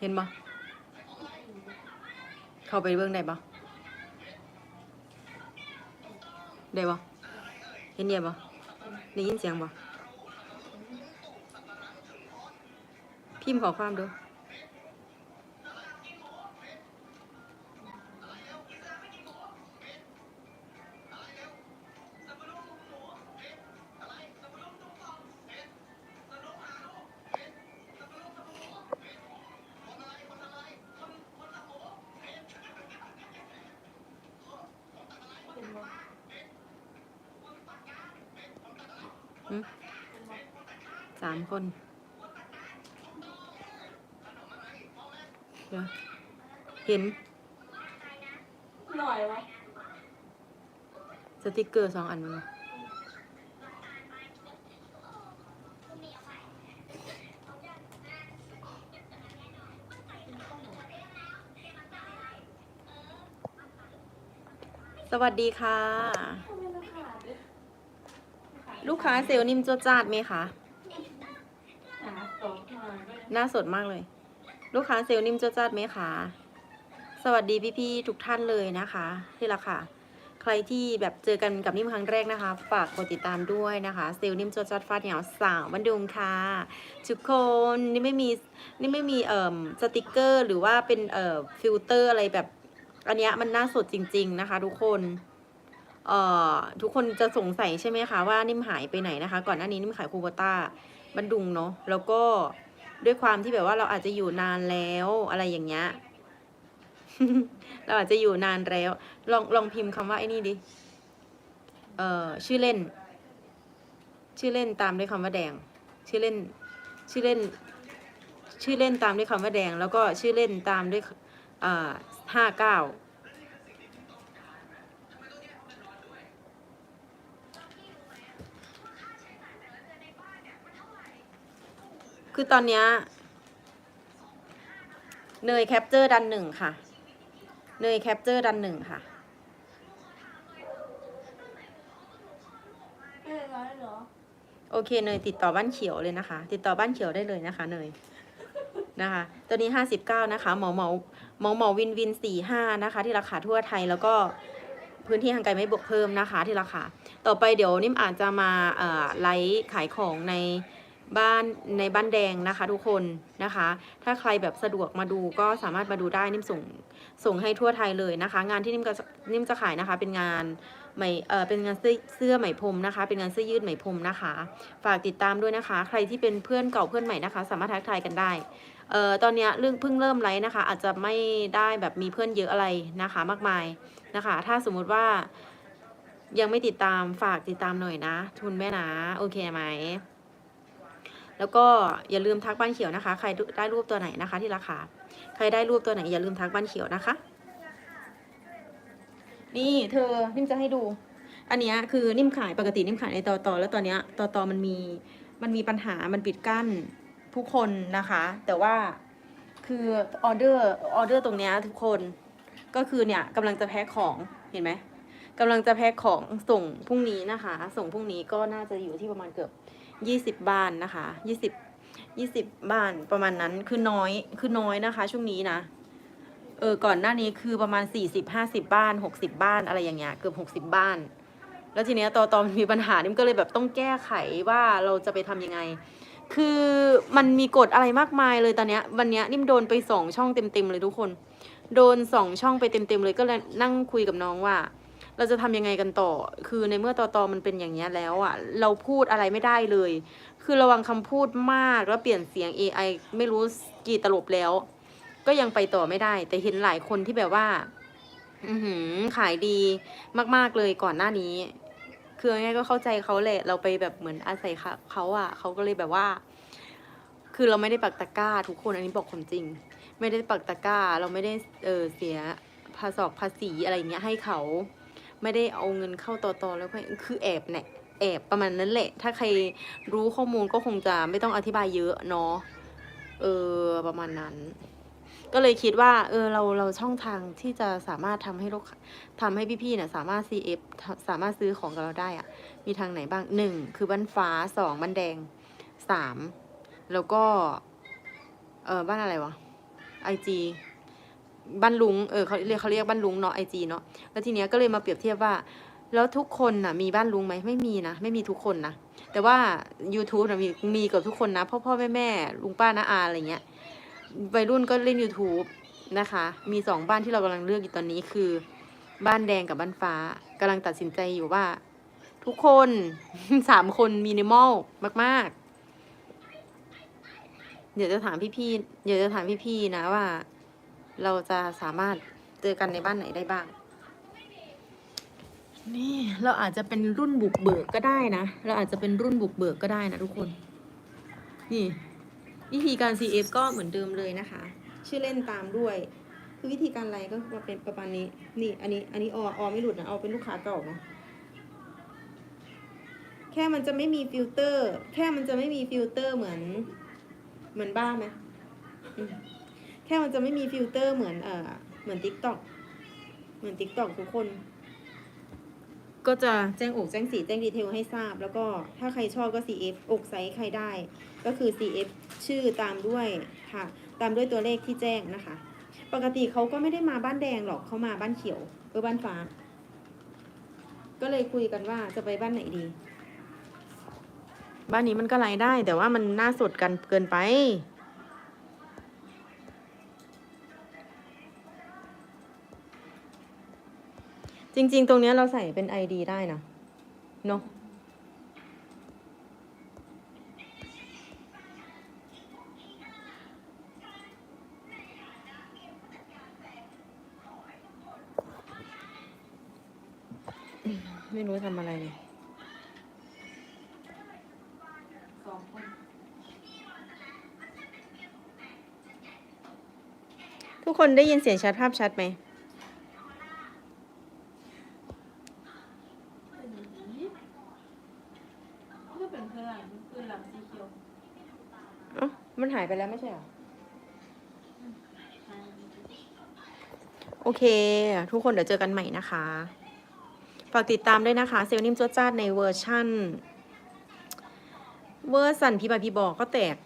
เห็นบ่เข้าไปเบื้องได้บ่ได้บ่เห็นเนี่ยบ่ได้ยินเสียงบ่พิมพ์ขอความดู สามคนเดี๋ยวเห็น หน่อยวะสติกเกอร์สองอันมั้ยสวัสดีค่ะ ทำไมราคาดิ ลูกค้าเซลล์นิ่มจวดจาดไหมคะหาสองหน่อยก็ยังหน้าสดมากเลย ลูกค้าเซลล์นิ่มจวดจาดไหมคะสวัสดีพี่ๆทุกท่านเลยนะคะที่ละค่ะ ใครที่แบบเจอกันกับนิ่มครั้งแรกนะคะ ฝากกดติดตามด้วยนะคะเซลนิ่มจวดจาดฟาดเหนียวสาวบันดุงค่ะทุกคนนี่ไม่มีนี่ไม่มีเอ่อสติกเกอร์ หรือว่าเป็นเอ่อฟิลเตอร์อะไรแบบอันเนี้ยมันน่าสดจริง ๆ นะคะ ทุกคน ทุกคนจะสงสัยใช่ไหมคะว่านิ่มหายไปไหนนะคะ ก่อนหน้านี้นิ่มขายคูโบต้าบันดุงเนาะแล้วก็ด้วยความที่แบบว่าเราอาจจะอยู่นานแล้วอะไรอย่างเงี้ยเราอาจจะอยู่นานแล้ว ลองลองพิมพ์คำว่าไอ้นี่ดิเอ่อชื่อเล่น ชื่อเล่นตามด้วยคำว่าแดง ชื่อเล่น ชื่อเล่น ชื่อเล่นตามด้วยคำว่าแดง แล้วก็ชื่อเล่นตามด้วยอ่าห้าเก้า คือตอนเนี้ยเนยแคปเจอร์ดันหนึ่งค่ะ เนยแคปเจอร์ดันหนึ่งค่ะไม่ได้ร้อยเหรอโอเคเนยติดต่อบ้านเขียวเลยนะคะ ติดต่อบ้านเขียวได้เลยนะคะเนยนะคะ ตัวนี้ห้าสิบเก้านะคะเหมาเหมาเหมาเหมาวินวินสี่ห้านะคะ ที่ราคาทั่วไทยแล้วก็พื้นที่ห่างไกลไม่บวกเพิ่มนะคะที่ราคา ต่อไปเดี๋ยวนิ่มอาจจะมาเอ่อไลฟ์ขายของใน บ้านในบ้านแดงนะคะทุกคนนะคะ ถ้าใครแบบสะดวกมาดูก็สามารถมาดูได้นิ่มส่งส่งให้ทั่วไทยเลยนะคะ งานที่นิ่มก็จะนิ่มจะขายนะคะ เป็นงานไหมเออเป็นงานเสื้อเสื้อไหมพรมนะคะ เป็นงานเสื้อยืดไหมพรมนะคะ ฝากติดตามด้วยนะคะ ใครที่เป็นเพื่อนเก่าเพื่อนใหม่นะคะ สามารถทักทายกันได้เอ่อตอนนี้เรื่องเพิ่งเริ่มไลฟ์นะคะ อาจจะไม่ได้แบบมีเพื่อนเยอะอะไรนะคะ มากมายนะคะ ถ้าสมมุติว่ายังไม่ติดตามฝากติดตามหน่อยนะ ทุนแม่นะโอเคไหม แล้วก็อย่าลืมทักบ้านเขียวนะคะ ใครได้รูปตัวไหนนะคะ ที่ราคา ใครได้รูปตัวไหนอย่าลืมทักบ้านเขียวนะคะ นี่เธอนิ่มจะให้ดู อันนี้คือนิ่มขายปกตินิ่มขายในตอตอแล้วตอนนี้ตอตอมันมีมันมีปัญหามันปิดกั้นผู้คนนะคะ แต่ว่าคือออเดอร์ออเดอร์ตรงนี้ทุกคนก็คือเนี่ยกำลังจะแพ็คของเห็นไหมกำลังจะแพ็คของส่งพรุ่งนี้นะคะ ส่งพรุ่งนี้ก็น่าจะอยู่ที่ประมาณเกือบ ยี่สิบบ้านนะคะยี่สิบยี่สิบบ้านประมาณนั้นคือน้อยคือน้อยนะคะ ช่วงนี้นะเออก่อนหน้านี้คือประมาณสี่สิบห้าสิบบ้านหกสิบบ้านอะไรอย่างเงี้ยเกือบหกสิบบ้าน แล้วทีเนี้ยตอตอมันมีปัญหานิ่มก็เลยแบบต้องแก้ไขว่าเราจะไปทำยังไง คือมันมีกฎอะไรมากมายเลยตอนเนี้ยวันเนี้ยนิ่มโดนไปสองช่องเต็มๆเลยทุกคน โดนสองช่องไปเต็มๆเลยก็เลยนั่งคุยกับน้องว่า เราจะทำยังไงกันต่อ คือในเมื่อตอตอมันเป็นอย่างเงี้แล้วอะ เราพูดอะไรไม่ได้เลย คือระวังคำพูดมากแล้วเปลี่ยนเสียง AI ไม่รู้กี่ตลบแล้ว ก็ยังไปต่อไม่ได้ แต่เห็นหลายคนที่แบบว่า อืขายดีมาก ๆเลยก่อนหน้านี้ คือง่ายก็เข้าใจเขาแหละ เราไปแบบเหมือนอาศัยเขาเขาอะเขาก็เลยแบบว่า คือเราไม่ได้ปักตะกร้า ทุกคนอันนี้บอกความจริง ไม่ได้ปักตะกร้า เราไม่ได้เออเสียภาษอกภาษีอะไรเงี้ยให้เขา ไม่ได้เอาเงินเข้าต่อตอแล้วคือแอบเนี่ยแอบประมาณนั้นแหละ ถ้าใครรู้ข้อมูลก็คงจะไม่ต้องอธิบายเยอะเนาะเออประมาณนั้น ก็เลยคิดว่า เออเราเราช่องทางที่จะสามารถทำให้ลูกค้าทำให้พี่ๆเนี่ยสามารถ CF สามารถซื้อของกับเราได้อะมีทางไหนบ้างหนึ่งคือบ้านฟ้าสองบ้านแดงสามแล้วก็ เออบ้านอะไรวะไอจี บ้านลุง เออเขาเรียกเขาเรียกบ้านลุงเนาะไอจีเนาะ แล้วทีเนี้ยก็เลยมาเปรียบเทียบว่า แล้วทุกคนน่ะมีบ้านลุงไหมไม่มีนะ ไม่มีทุกคนนะ แต่ว่า YouTube นะมีมีเกับทุกคนนะ พ่อพ่อแม่แม่ลุงป้าน้าอาอะไรเงี้ย วัยรุ่นก็เล่น YouTube นะคะ มีสองบ้านที่เรากำลังเลือกอยู่ตอนนี้คือ บ้านแดงกับบ้านฟ้ากำลังตัดสินใจอยู่ว่า ทุกคนสามคนมินิมอลมาก ๆ เดี๋ยวจะถามพี่ๆเดี๋ยวจะถามพี่ๆนะว่า เราจะสามารถเจอกันในบ้านไหนได้บ้าง นี่เราอาจจะเป็นรุ่นบุกเบิกก็ได้นะ เราอาจจะเป็นรุ่นบุกเบิกก็ได้นะทุกคน นี่ วิธีการ CF ก็เหมือนเดิมเลยนะคะ ชื่อเล่นตามด้วย คือวิธีการไลน์ก็มาเป็นประมาณนี้ นี่อันนี้อันนี้ออออไม่หลุดนะ เอาเป็นลูกค้าเก่านะแค่มันจะไม่มีฟิลเตอร์ แค่มันจะไม่มีฟิลเตอร์เหมือน เหมือนบ้าไหม ค่มันจะไม่มีฟิลเตอร์เหมือนเอ่อเหมือนทิกตอกเหมือนทิกตอกทุกคน ก็จะแจ้งอกแจ้งสีแจ้งดีเทลให้ทราบ แล้วก็ถ้าใครชอบก็ CF อกไซส์ใครได้ ก็คือ CF ชื่อตามด้วยค่ะ ตามด้วยตัวเลขที่แจ้งนะคะ ปกติเขาก็ไม่ได้มาบ้านแดงหรอกเขามาบ้านเขียวเออบ้านฟ้า ก็เลยคุยกันว่าจะไปบ้านไหนดี บ้านนี้มันก็ไลฟ์ได้ แต่ว่ามันน่าสดกันเกินไป จริง ๆ ตรงนี้เราใส่เป็น ID ได้นะเนอะไม่รู้ทำอะไรเลยทุกคนได้ยินเสียงชัดภาพชัดไหม เป็นอย่างนี้ก็เป็นเพื่อนเพื่อนหลังสีเขียว เอ้ามัน หายไปแล้วไม่ใช่เหรอ โอเค ทุกคนเดี๋ยวเจอกันใหม่นะคะ ฝากติดตามด้วยนะคะ เซลนิมจวดจ้าดในเวอร์ชั่น เวอร์สันพี่บาพี่บอกก็แตก